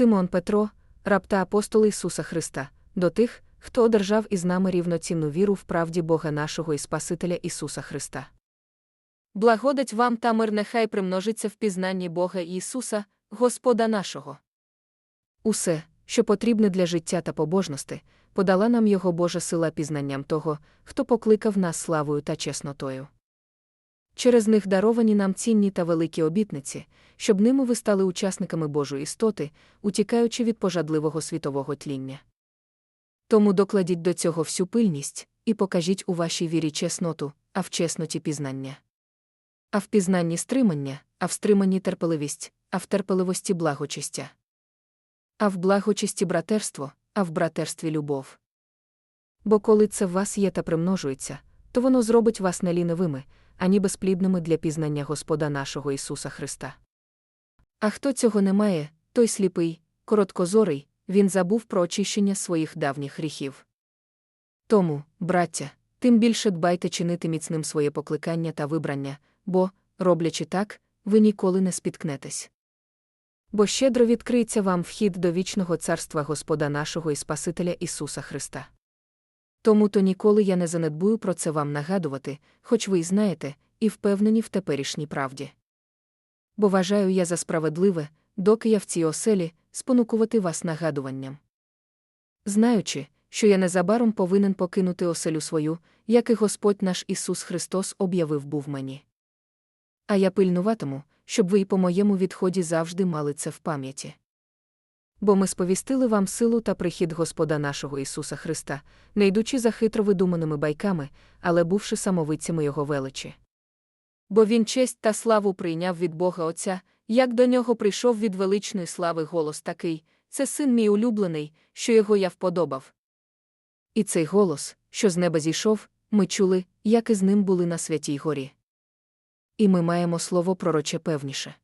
Симон Петро, рабта апостол Ісуса Христа, до тих, хто одержав із нами рівноцінну віру в правді Бога нашого і Спасителя Ісуса Христа. Благодать вам та мир нехай примножиться в пізнанні Бога Ісуса, Господа нашого. Усе, що потрібне для життя та побожності, подала нам Його Божа сила пізнанням того, хто покликав нас славою та чеснотою. Через них даровані нам цінні та великі обітниці, щоб ними ви стали учасниками Божої істоти, утікаючи від пожадливого світового тління. Тому докладіть до цього всю пильність і покажіть у вашій вірі чесноту, а в чесноті пізнання. А в пізнанні стримання, а в стриманні терпеливість, а в терпеливості благочестя. А в благочесті братерство, а в братерстві любов. Бо коли це в вас є та примножується, то воно зробить вас не лінивими, ані безплідними для пізнання Господа нашого Ісуса Христа. А хто цього не має, той сліпий, короткозорий, він забув про очищення своїх давніх гріхів. Тому, браття, тим більше дбайте чинити міцним своє покликання та вибрання, бо, роблячи так, ви ніколи не спіткнетесь. Бо щедро відкриється вам вхід до вічного царства Господа нашого і Спасителя Ісуса Христа. Тому то ніколи я не занедбую про це вам нагадувати, хоч ви й знаєте, і впевнені в теперішній правді. Бо вважаю я за справедливе, доки я в цій оселі, спонукувати вас нагадуванням. Знаючи, що я незабаром повинен покинути оселю свою, як і Господь наш Ісус Христос об'явив був мені. А я пильнуватиму, щоб ви й по моєму відході завжди мали це в пам'яті. Бо ми сповістили вам силу та прихід Господа нашого Ісуса Христа, не йдучи за хитро видуманими байками, але бувши самовицями Його величі. Бо Він честь та славу прийняв від Бога Отця, як до нього прийшов від величної слави голос такий це син мій улюблений, що його я вподобав. І цей голос, що з неба зійшов, ми чули, як із ним були на святій горі. І ми маємо слово пророче певніше.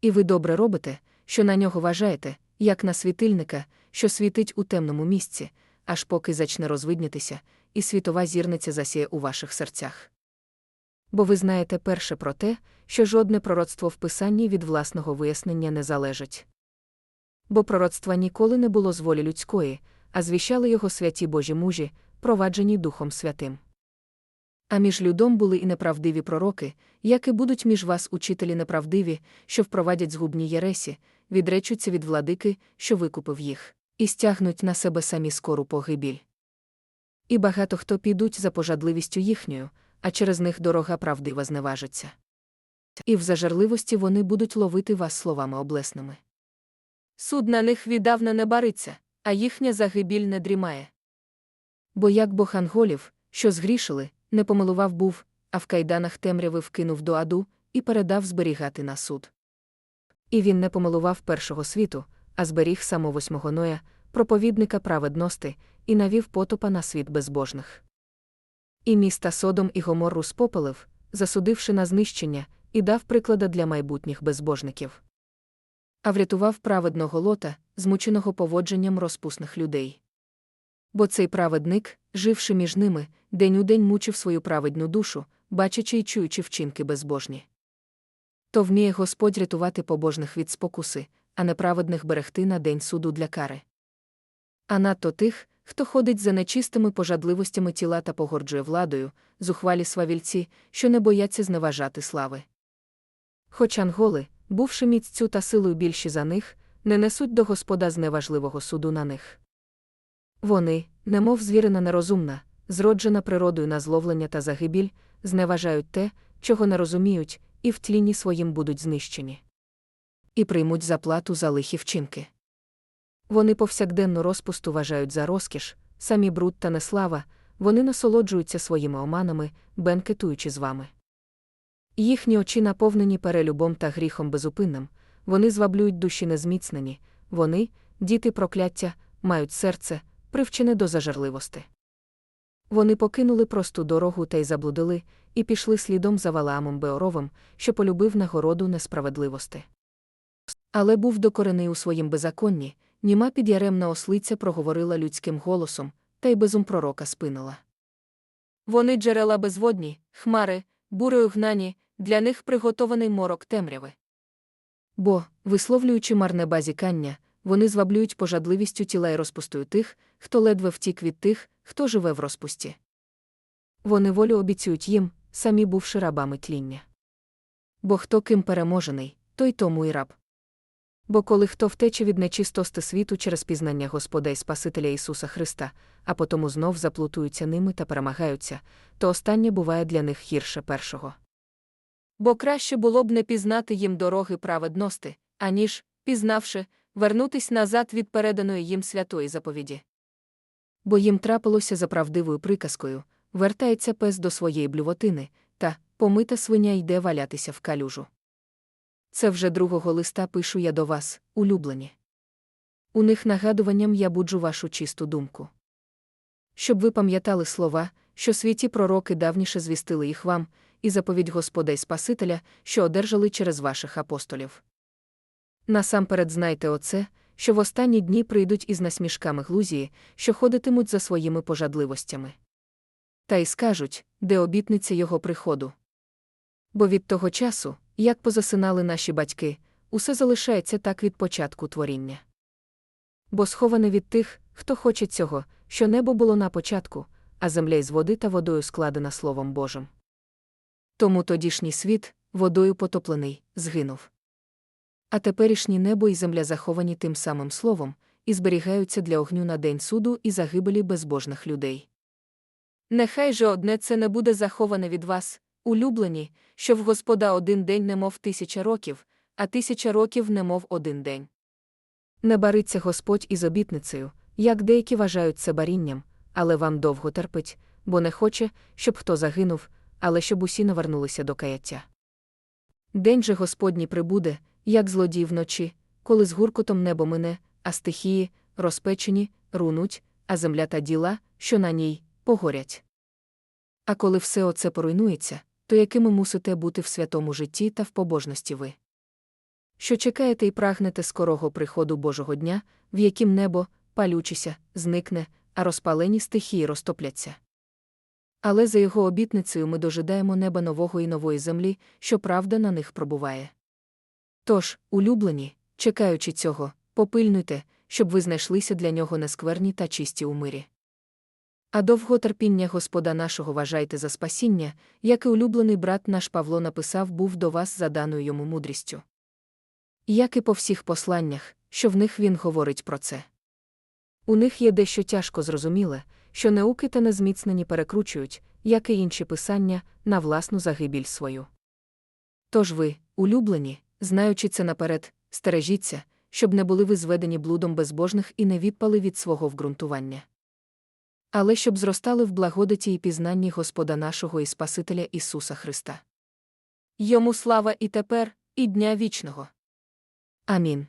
І ви добре робите, що на нього вважаєте, як на світильника, що світить у темному місці, аж поки зачне розвиднітися, і світова зірниця засіє у ваших серцях. Бо ви знаєте перше про те, що жодне пророцтво в писанні від власного вияснення не залежить. Бо пророцтва ніколи не було з волі людської, а звіщали його святі Божі мужі, проваджені Духом Святим. А між людом були і неправдиві пророки, як і будуть між вас учителі неправдиві, що впровадять згубні єресі, відречуться від владики, що викупив їх, і стягнуть на себе самі скору погибіль. І багато хто підуть за пожадливістю їхньою, а через них дорога правдива зневажиться. І в зажерливості вони будуть ловити вас словами облесними. Суд на них віддавна не бариться, а їхня загибіль не дрімає. Бо як бог анголів, що згрішили, не помилував був, а в кайданах темряви вкинув до аду і передав зберігати на суд. І він не помилував першого світу, а зберіг само восьмого Ноя, проповідника праведності, і навів потопа на світ безбожних. І міста Содом і Гоморру спопелив, засудивши на знищення, і дав приклада для майбутніх безбожників. А врятував праведного лота, змученого поводженням розпусних людей. Бо цей праведник, живши між ними, день у день мучив свою праведну душу, бачачи й чуючи вчинки безбожні. То вміє Господь рятувати побожних від спокуси, а неправедних берегти на день суду для кари. А надто тих, хто ходить за нечистими пожадливостями тіла та погорджує владою, зухвалі свавільці, що не бояться зневажати слави. Хоч анголи, бувши міццю та силою більші за них, не несуть до Господа зневажливого суду на них. Вони, немов звірина нерозумна, зроджена природою на зловлення та загибіль, зневажають те, чого не розуміють, і в тліні своїм будуть знищені. І приймуть заплату за лихі вчинки. Вони повсякденну розпусту вважають за розкіш, самі бруд та неслава, вони насолоджуються своїми оманами, бенкетуючи з вами. Їхні очі наповнені перелюбом та гріхом безупинним, вони зваблюють душі незміцнені, вони, діти прокляття, мають серце, привчене до зажерливости. Вони покинули просту дорогу та й заблудили, і пішли слідом за Валаамом Беоровим, що полюбив нагороду несправедливости. Але був докорений у своїм беззаконні, німа підяремна ослиця проговорила людським голосом, та й безум пророка спинила. Вони джерела безводні, хмари, бурею гнані, для них приготований морок темряви. Бо, висловлюючи марне базікання, вони зваблюють пожадливістю тіла і розпустою тих, хто ледве втік від тих, хто живе в розпусті. Вони волю обіцюють їм, самі бувши рабами тління. Бо хто ким переможений, той тому і раб. Бо коли хто втече від нечистости світу через пізнання Господа і Спасителя Ісуса Христа, а потому знов заплутуються ними та перемагаються, то останнє буває для них гірше першого. Бо краще було б не пізнати їм дороги праведності, аніж, пізнавши, вернутись назад від переданої їм святої заповіді. Бо їм трапилося за правдивою приказкою вертається пес до своєї блювотини, та помита свиня йде валятися в калюжу. Це вже другого листа пишу я до вас, улюблені. У них нагадуванням я буджу вашу чисту думку. Щоб ви пам'ятали слова, що світі пророки давніше звістили їх вам, і заповідь Господа і Спасителя, що одержали через ваших апостолів. Насамперед знайте оце, що в останні дні прийдуть із насмішками глузії, що ходитимуть за своїми пожадливостями. Та й скажуть, де обітниця його приходу. Бо від того часу, як позасинали наші батьки, усе залишається так від початку творіння. Бо сховане від тих, хто хоче цього, що небо було на початку, а земля із води та водою складена Словом Божим. Тому тодішній світ, водою потоплений, згинув. А теперішнє небо і земля заховані тим самим словом, і зберігаються для огню на день суду і загибелі безбожних людей. Нехай же одне це не буде заховане від вас, улюблені, що в Господа один день немов тисяча років, а тисяча років немов один день. Не бариться Господь із обітницею, як деякі вважають це барінням, але вам довго терпить, бо не хоче, щоб хто загинув, але щоб усі навернулися до каяття. День же Господній прибуде, як злодій вночі, коли з гуркотом небо мине, а стихії, розпечені, рунуть, а земля та діла, що на ній, погорять. А коли все оце поруйнується, то якими мусите бути в святому житті та в побожності ви? Що чекаєте і прагнете скорого приходу Божого дня, в яким небо, палючися, зникне, а розпалені стихії розтопляться. Але за його обітницею ми дожидаємо неба нового і нової землі, що правда на них пробуває. Тож, улюблені, чекаючи цього, попильнуйте, щоб ви знайшлися для нього нескверні та чисті у мирі. А довготерпіння Господа нашого вважайте за спасіння, як і улюблений брат наш Павло написав, був до вас за даною йому мудрістю. Як і по всіх посланнях, що в них він говорить про це. У них є дещо тяжко зрозуміле, що науки та незміцнені перекручують, як і інші писання, на власну загибіль свою. Тож ви, улюблені, знаючи це наперед, стережіться, щоб не були ви зведені блудом безбожних і не відпали від свого вґрунтування. Але щоб зростали в благодаті і пізнанні Господа нашого і Спасителя Ісуса Христа. Йому слава і тепер, і дня вічного. Амінь.